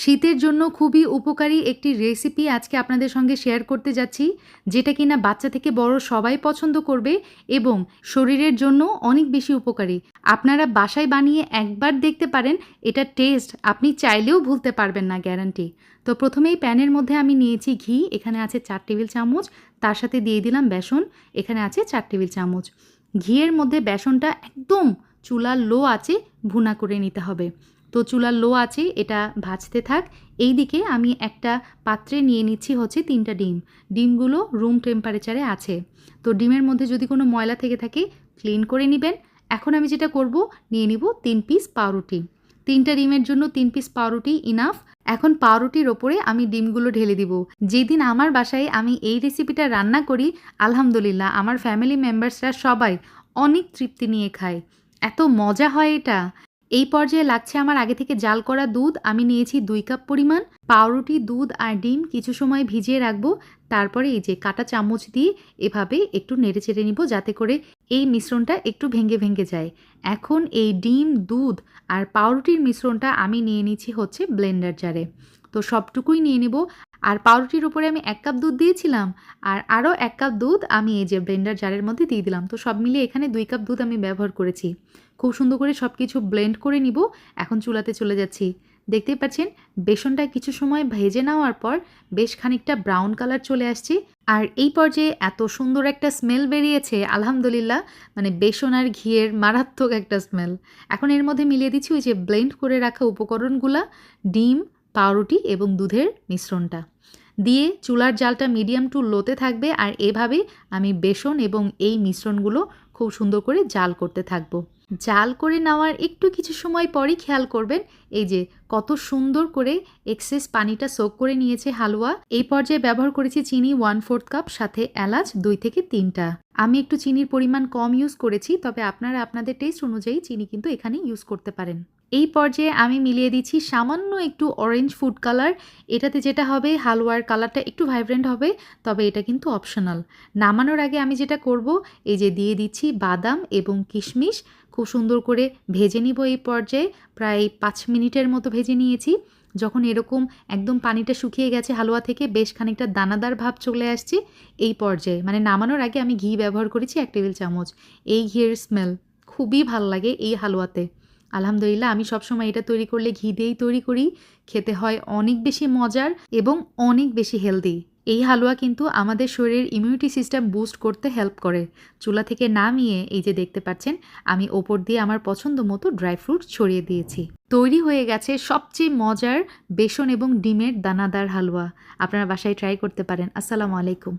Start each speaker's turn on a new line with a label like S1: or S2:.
S1: শীতের জন্য খুবই উপকারী একটি রেসিপি আজকে আপনাদের সঙ্গে শেয়ার করতে যাচ্ছি, যেটা কিনা বাচ্চা থেকে বড় সবাই পছন্দ করবে এবং শরীরের জন্য অনেক বেশি উপকারী। আপনারা বাসায় বানিয়ে একবার দেখতে পারেন, এটা টেস্ট আপনি চাইলেও ভুলতে পারবেন না গ্যারান্টি তো প্রথমেই প্যানের মধ্যে আমি নিয়েছি ঘি, এখানে আছে চার টেবিল চামচ, তার সাথে দিয়ে দিলাম বেসন, এখানে আছে চার টেবিল চামচ। ঘিয়ের মধ্যে বেসনটা একদম চুলার লো আছে, ভুনা করে নিতে হবে। তো চুলার লো আছে এটা ভাজতে থাক। এই দিকে আমি একটা পাত্রে নিয়ে নিচ্ছি হচ্ছে তিনটা ডিম। ডিমগুলো রুম টেম্পারেচারে আছে। তো ডিমের মধ্যে যদি কোনো ময়লা থেকে থাকে ক্লিন করে নেবেন। এখন আমি যেটা করব, নিয়ে নিব তিন পিস পাউরুটি। তিনটা ডিমের জন্য তিন পিস পাউরুটি ইনাফ এখন পাউরুটির ওপরে আমি ডিমগুলো ঢেলে দিব। যেদিন আমার বাসায় আমি এই রেসিপিটা রান্না করি, আলহামদুলিল্লাহ আমার ফ্যামিলি মেম্বার্সরা সবাই অনেক তৃপ্তি নিয়ে খায়। এত মজা হয় এটা। এই পর্যায়ে লাগছে আমার আগে থেকে জাল করা দুধ। আমি নিয়েছি দুই কাপ পরিমাণ পাউরুটি, দুধ আর ডিম। কিছু সময় ভিজিয়ে রাখব। তারপরে এই যে কাটা চামচ দিয়ে এভাবে একটু নেড়ে চেড়ে নিব যাতে করে এই মিশ্রণটা একটু ভেঙে ভেঙে যায়। এখন এই ডিম, দুধ আর পাউরুটির মিশ্রণটা আমি নিয়ে নিচ্ছি হচ্ছে ব্লেন্ডার জারে। তো সবটুকুই নিয়ে নেব। আর পাউরুটির উপরে আমি এক কাপ দুধ দিয়েছিলাম আর আরও এক কাপ দুধ আমি এই যে ব্লেন্ডার জারের মধ্যে দিয়ে দিলাম। তো সব মিলিয়ে এখানে দুই কাপ দুধ আমি ব্যবহার করেছি। খুব সুন্দর করে সব কিছু ব্লেন্ড করে নিব। এখন চুলাতে চলে যাচ্ছি। দেখতেই পাচ্ছেন, বেসনটা কিছু সময় ভেজে নেওয়ার পর বেশ খানিকটা ব্রাউন কালার চলে আসছে। আর এই পর্যায়ে এত সুন্দর একটা স্মেল বেরিয়েছে, আলহামদুলিল্লাহ। মানে বেসন আর ঘিয়ের মারাত্মক একটা স্মেল। এখন এর মধ্যে মিলিয়ে দিচ্ছি ওই যে ব্লেন্ড করে রাখা উপকরণগুলা, ডিম পাউরুটি এবং দুধের মিশ্রণটা। দিয়ে চুলার জালটা মিডিয়াম টু লোতে থাকবে আর এভাবে আমি বেসন এবং এই মিশ্রণগুলো খুব সুন্দর করে জাল করতে থাকব। জাল করে নেওয়ার একটু কিছু সময় পরই খেয়াল করবেন, এই যে কত সুন্দর করে এক্সেস পানিটা সোক করে নিয়েছে হালুয়া। এই পর্যায়ে ব্যবহার করেছি চিনি ওয়ান ফোর্থ কাপ সাথে এলাচ দুই থেকে তিনটা। আমি একটু চিনির পরিমাণ কম ইউজ করেছি, তবে আপনারা আপনাদের টেস্ট অনুযায়ী চিনি কিন্তু এখানে ইউজ করতে পারেন। এই পর্যায়ে আমি মিলিয়ে দিচ্ছি সামান্য একটু অরেঞ্জ ফুড কালার এটাতে যেটা হবে, হালুয়ার কালারটা একটু ভাইব্রেন্ট হবে, তবে এটা কিন্তু অপশনাল নামানোর আগে আমি যেটা করব, এই যে দিয়ে দিচ্ছি বাদাম এবং কিশমিশ। খুব সুন্দর করে ভেজে নিব এই পর্যায়ে। প্রায় পাঁচ মিনিটের মতো ভেজে নিয়েছি। যখন এরকম একদম পানিটা শুকিয়ে গেছে হালুয়া থেকে, বেশ খানিকটা দানাদার ভাব চলে আসছে। এই পর্যায়ে মানে নামানোর আগে আমি ঘি ব্যবহার করেছি এক টেবিল চামচ। এই ঘিয়ের স্মেল খুবই ভালো লাগে এই হালুয়াতে। আলহামদুলিল্লাহ, আমি সবসময় এটা তৈরি করলে ঘি দিয়েই তৈরি করি। খেতে হয় অনেক বেশি মজার এবং অনেক বেশি হেলদি। এই হালুয়া কিন্তু আমাদের শরীরের ইমিউনিটি সিস্টেম বুস্ট করতে হেল্প করে। চুলা থেকে নামিয়ে এই যে দেখতে পাচ্ছেন, আমি ওপর দিয়ে আমার পছন্দ মতো ড্রাই ফ্রুট ছড়িয়ে দিয়েছি। তৈরি হয়ে গেছে সবচেয়ে মজার বেসন এবং ডিমের দানাদার হালুয়া। আপনারা বাসায় ট্রাই করতে পারেন। আসসালামু আলাইকুম।